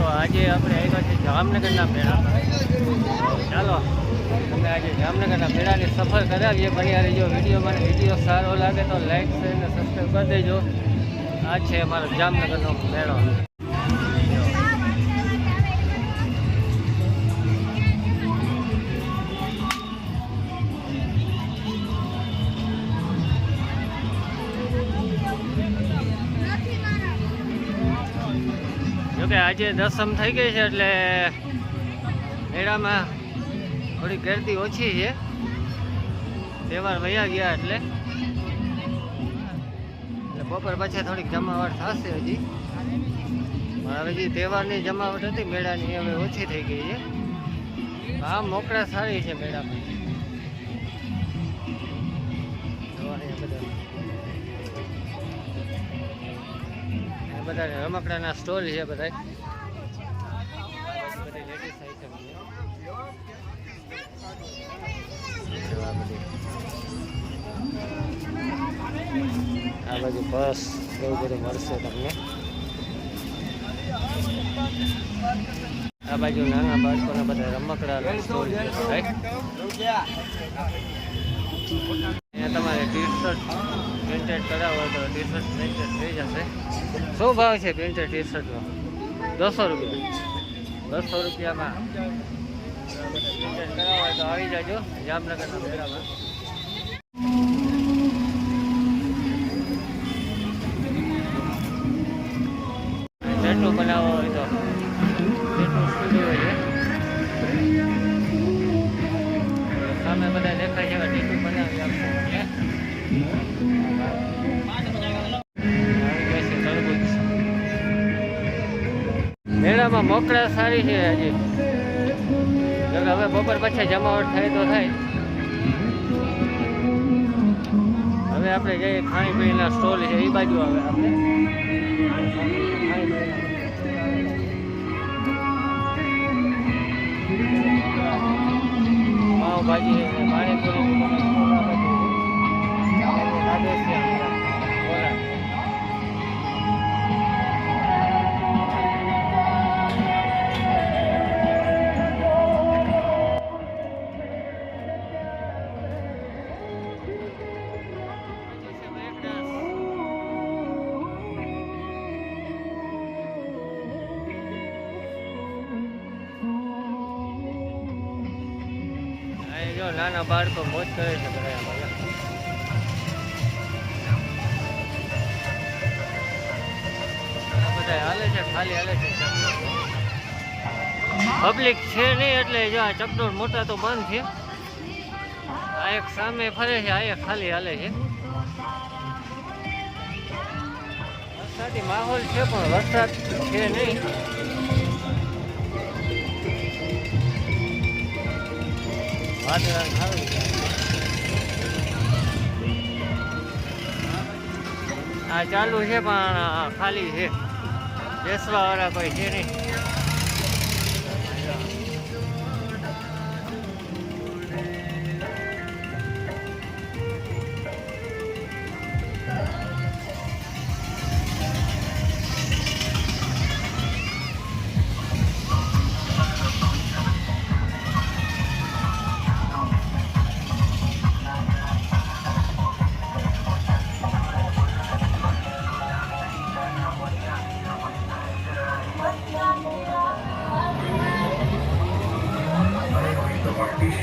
તો આજે આપણે આવ્યા છે જામનગરના મેળા ચાલો તમે આજે જામનગરના મેળાની સફર કરાવીએ. બન્યા રહીજો વિડીયોમાં. મને વીડિયો સારો લાગે તો લાઈક શેર અને સબસ્ક્રાઈબ કરી દેજો. આ છે અમારો જામનગરનો મેળો. જોકે આજે દસમ થઈ ગઈ છે એટલે મેળામાં થોડી ગરદી ઓછી છે. તહેવાર વયા ગયા એટલે. એટલે બપોર પછી થોડીક જમાવટ થશે હજી. હવે જે તહેવારની જમાવટ હતી મેળાની હવે ઓછી થઈ ગઈ છે. હા મોકળા સારી છે મેળામાં. બધા બધા રમકડાના સ્ટોલ છે બધા આ બાજુ બસ એવું બધું મળશે તમને. આ બાજુ નાના બાળકોના બધા રમકડા સ્ટોલ છે તમારે ટી શર્ટ પ્રિન્ટેડ કરાવો તો ટી શર્ટ પ્રિન્ટેડ થઈ જશે. શું ભાવ છે પ્રિન્ટેડ શર્ટ દસો રૂપિયા. બસો રૂપિયામાં. પ્રિન્ટેડ કરાવો તો આવી જાજો જામનગરના મેળામાં. મોકળા સારી છે હજી. હવે બપોર પછી જમાવટ થાય તો થાય. હવે આપણે જઈએ ખાણીપીણીના સ્ટોલ છે, એ બાજુ આવે આપણે. પાવભાજી છે પાણીપુરી. નાના બાળકો મોજ કરે છે બધા હાલે છે, ખાલી હાલે છે પબ્લિક છે નહીં એટલે જો આ ચકડોળ મોટા તો બંધ છે. આ એક સામે ફરે છે, આ એક ખાલી હાલે છે. વરસાદી માહોલ છે પણ વરસાદ છે નહીં. આ ચાલુ છે પણ ખાલી છે. બેસવા વાળા કોઈ છે નહીં.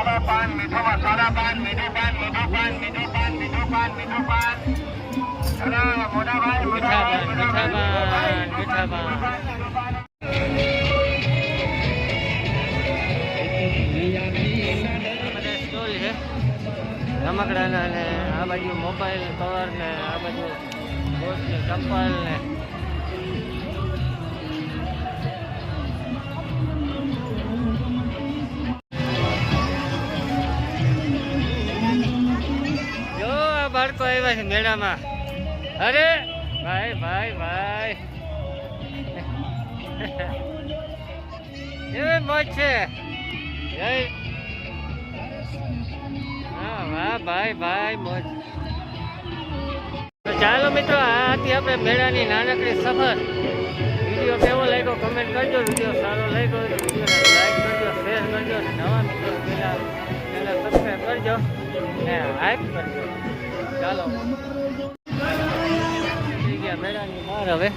મીઠા પાન મીઠા પાન મીઠા પાન આ બધા સ્ટોલ છે રમકડાના ને આ બાજુ મોબાઈલ કવર ને આ બાજુ બૂટ ને ચપ્પલ ને આવ્યા છે મેળામાં. અરે, ભાઈ ભાઈ ભાઈ. એવી મોજ છે? ચાલો મિત્રો, આ હતી આપણે મેળાની નાનકડી સફર. વીડિયો કેવો લાગ્યો કમેન્ટ કરજો, વીડિયો સારો લાગ્યો વિડીયોને લાઈક કરજો શેર કરજો નવા મિત્રો ચેનલ સબસ્ક્રાઈબ કરજો ને હાઈપ કરજો. ચાલો થઈ ગયા મેળાની બહાર હવે